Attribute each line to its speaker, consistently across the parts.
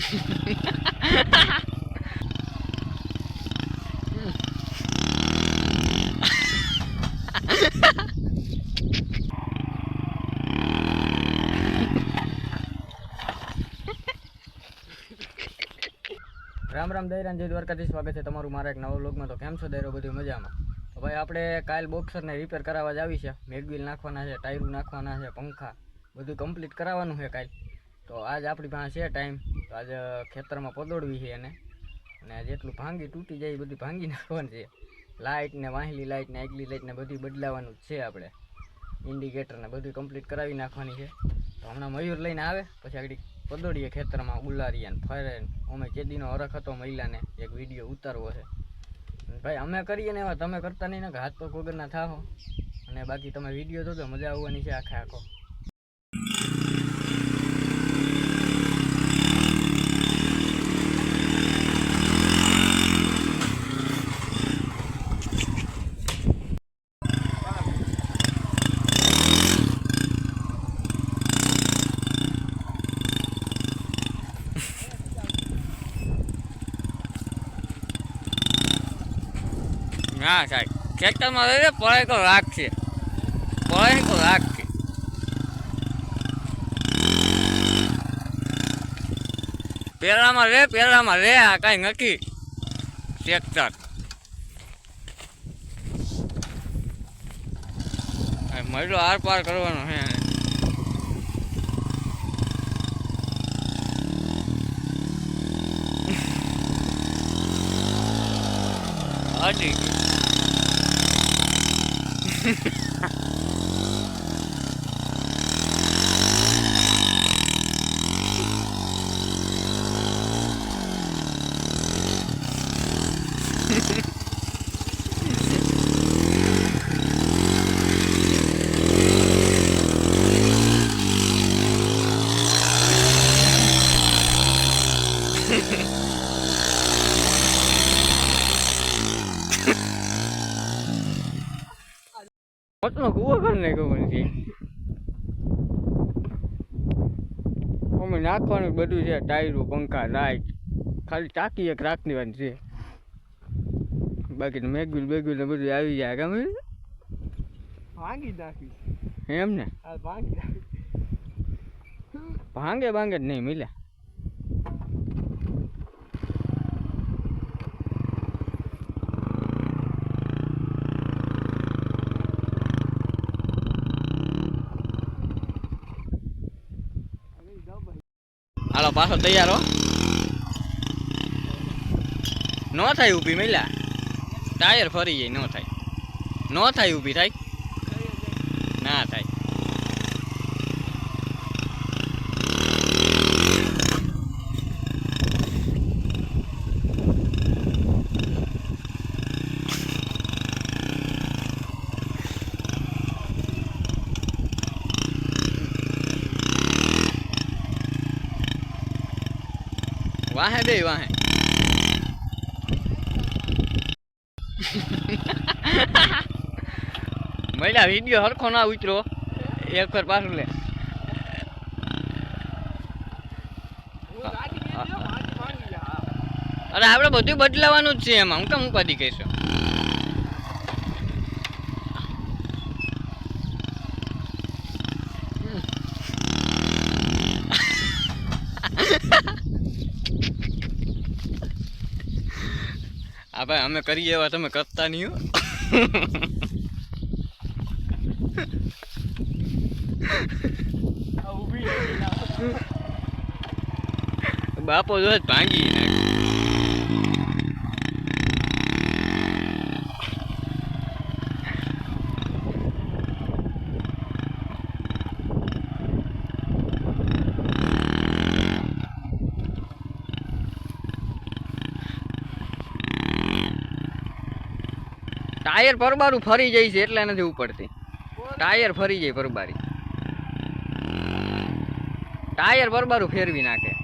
Speaker 1: રામ રામ દૈરાન, જય દ્વારકાથી સ્વાગત છે તમારું મારા એક નવો વ્લોગમાં. તો કેમ છો દૈરો? બધું મજામાં? તો ભાઈ, આપણે કાલ બોક્સરને રિપેર કરાવવા જ આવી છે. મેગવિલ નાખવાના છે, ટાયરું નાખવાના છે, પંખા બધું કમ્પ્લીટ કરાવવાનું છે કાલ. તો આજ આપણી પાસે છે ટાઈમ તો આજે ખેતરમાં પદોડવી છે એને. અને જેટલું ભાંગી તૂટી જાય એ બધું ભાંગી નાખવાનું છે. લાઇટ ને વાહેલી લાઇટ ને આગલી લાઇટ ને બધી બદલાવાનું છે આપણે. ઇન્ડિકેટર ને બધું કમ્પ્લીટ કરાવી નાખવાની છે. તો હમણાં મયુર લઈને આવે, પછી આગળ પદોડીએ ખેતરમાં ઉલારીએ ને ફરે અમે ચેદીનો અરખ હતો મહિલાને, એક વીડિયો ઉતારવો છે. ભાઈ, અમે કરીએ ને એવા, તમે કરતા નહીં ને હાથ પગ વગરના થાહો. અને બાકી તમે વીડિયો જોજો, મજા આવવાની છે આખે આખો. ના સાહેબ, ખેતરમાં રહીને પડાય તો રાખશે પડાય તો રાખશે પહેલામાં રે પહેલામાં રે, આ કાંઈ નથી. ટ્રેક્ટર. મળ્યો આર પાર કરવાનો હે આને. Ha ha ha. કરી છે. અમે નાખવાનું બધું છે ટાયરો પંખા લાઈટ ખાલી ટાંકી એક રાખની દેવાની છે. બાકી મેગ્યુલ બેગ્યુલ ને બધું આવી જાય ગમે
Speaker 2: ભાંગી નાખી.
Speaker 1: એમ ને?
Speaker 2: ભાંગી
Speaker 1: ભાંગે ભાંગે જ નહીં મિલ્યા હાલો પાછો તૈયાર હો. ન થાય ઊભી, મિલ્યા. ટાયર ફરી જાય, ન થાય. ન થાય ઊભી, થાય? ના થાય. વાહે બે વાહે. મહિલા વીડિયો હરખો ના ઉતરો. એક વાર પાછું લે.
Speaker 2: હું.
Speaker 1: અરે આપણે બધું બદલાવાનું જ છે એમાં. હું કેમ ઉપાધિ કહીશું? ભાઈ અમે કરીએ એવા તમે કરતા નહીં બાપો જો ભાંગી નાખે. ટાયર પરબારું ફરી જાય છે એટલે નથી ઉપડતી. ટાયર ફરી જાય પરબારી. ટાયર પરબારું ફેરવી નાખે.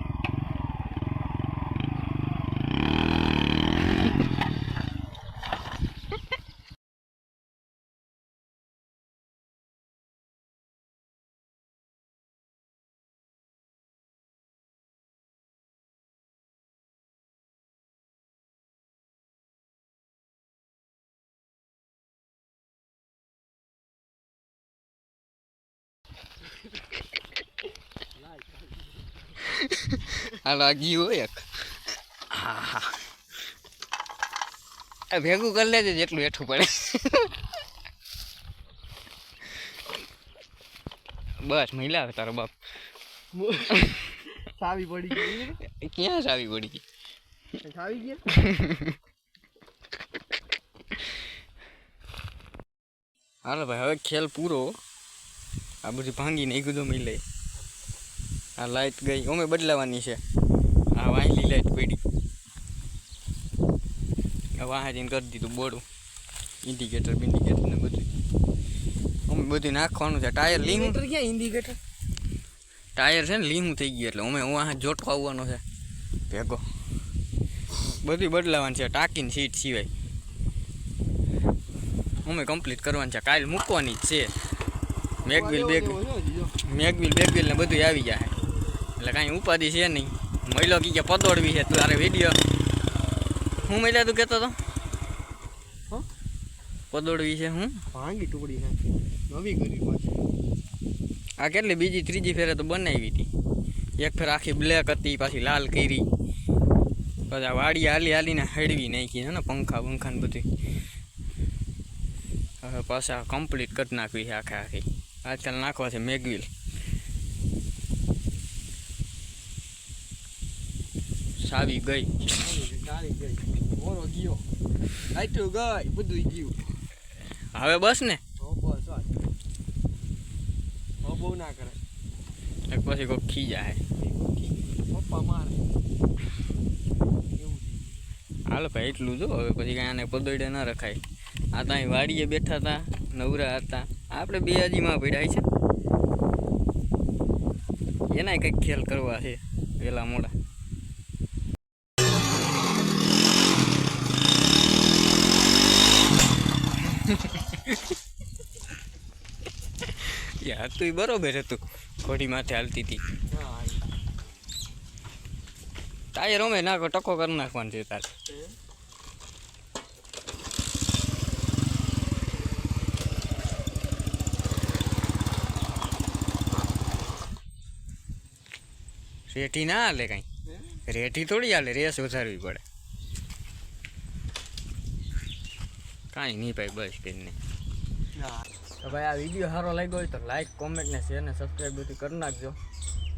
Speaker 1: હાલો આ એક. હા હા ભેગું કરી લેજે જેટલું હેઠું પડે. બસ મહિલા તારો બાપ.
Speaker 2: સાવી પડી ગઈ
Speaker 1: ક્યાં સાવી પડી ગઈ?
Speaker 2: સાવી ગયા?
Speaker 1: હાલો ભાઈ હવે ખેલ પૂરો. આ બધું ભાંગી નાખ્યું તો મિલે આ લાઈટ ગઈ. અમે બદલાવાની છે. આ વાંચલી લાઈટ પડી. વાંચીને કરી દીધું બોડું. ઇન્ડિકેટર બિન્ડિકેટર ને બધું. અમે બધું નાખવાનું છે. ટાયર
Speaker 2: ઇન્ડિકેટર ક્યાં? ઇન્ડિકેટર
Speaker 1: ટાયર છે ને લીહું થઈ ગયું એટલે અમે વાહ જોટકો આવવાનો છે. ભેગો. બધી બદલાવાની છે. ટાંકીની સીટ સિવાય. અમે કમ્પ્લીટ કરવાની છે. કાલ મૂકવાની જ છે. મેગવિલ બેગ મેગવિલ બેગવિલ ને બધું આવી જાય એટલે કાંઈ ઉપાધિ છે નહીં. મહિલો કી કે પદોડવી છે તારે વીડિયો હું મહિલા તું કહેતો હતો
Speaker 2: હં?
Speaker 1: પદોડવી છે હું?
Speaker 2: ભાંગી ટુકડી નાખી નવી કરી પાછી.
Speaker 1: આ કેટલી બીજી ત્રીજી ફેરે તો બનાવી હતી. એક ફેર આખી બ્લેક હતી પાછી લાલ કરી. પછી વાડી હાલી હાલીને હળવી નાખી છે ને પંખા પંખા ને બધું. હવે પાછા કમ્પ્લીટ કરી નાખવી છે આખે આખી. આજકાલ નાખવા છે મેગવિલ. સાવી ગઈ.
Speaker 2: ચાલી ગઈ મોરો ગયો આટલું ગઈ બધું ગયું
Speaker 1: હવે બસ ને?
Speaker 2: બસ બહુ ના કરે
Speaker 1: એક પછી કોઈક ખી જાય.
Speaker 2: પપ્પા મારે
Speaker 1: હાલો ભાઈ, એટલું જો. હવે પછી કાંઈ આને પદોડે ના રખાય. આ ત્યાં વાડીએ બેઠા હતા, નવરા હતા. આપણે બે હાજીમાં પડ્યા છે. એનાય કંઈક ખેલ કરવા છે, વેલા મોડા. યાર, તું બરોબર હતું. ઘોડી માથે હાલતી હતી. ટાયર અમે નાખો, ટકો કરી નાખવાનું છે તારે. રેઠી ના હાલે કઈ? રેઠી થોડી હાલે, રેસ વધારવી પડે. કાંઈ નહીં ભાઈ બસ સ્ટેન્ડને
Speaker 2: ના
Speaker 1: તો ભાઈ આ વીડિયો સારો લાગ્યો હોય તો લાઈક કોમેન્ટ ને શેર ને સબસ્ક્રાઈબ બધું કરી નાખજો.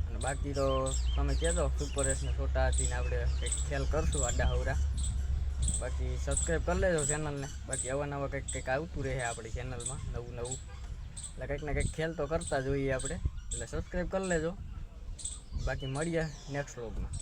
Speaker 1: અને બાકી તો તમે કહેજો સુપર એસ ને છોટા હતીને આપણે કંઈક ખેલ કરશું આડા હવરા. બાકી સબસ્ક્રાઈબ કરી લેજો ચેનલને બાકી અવા નવા કંઈક કંઈક આવતું રહે આપણી ચેનલમાં નવું નવું. એટલે કંઈક ને કંઈક ખેલ તો કરતા જોઈએ આપણે. એટલે સબસ્ક્રાઈબ કરી લેજો. બાકી મળીએ નેક્સ્ટ વ્લોગમાં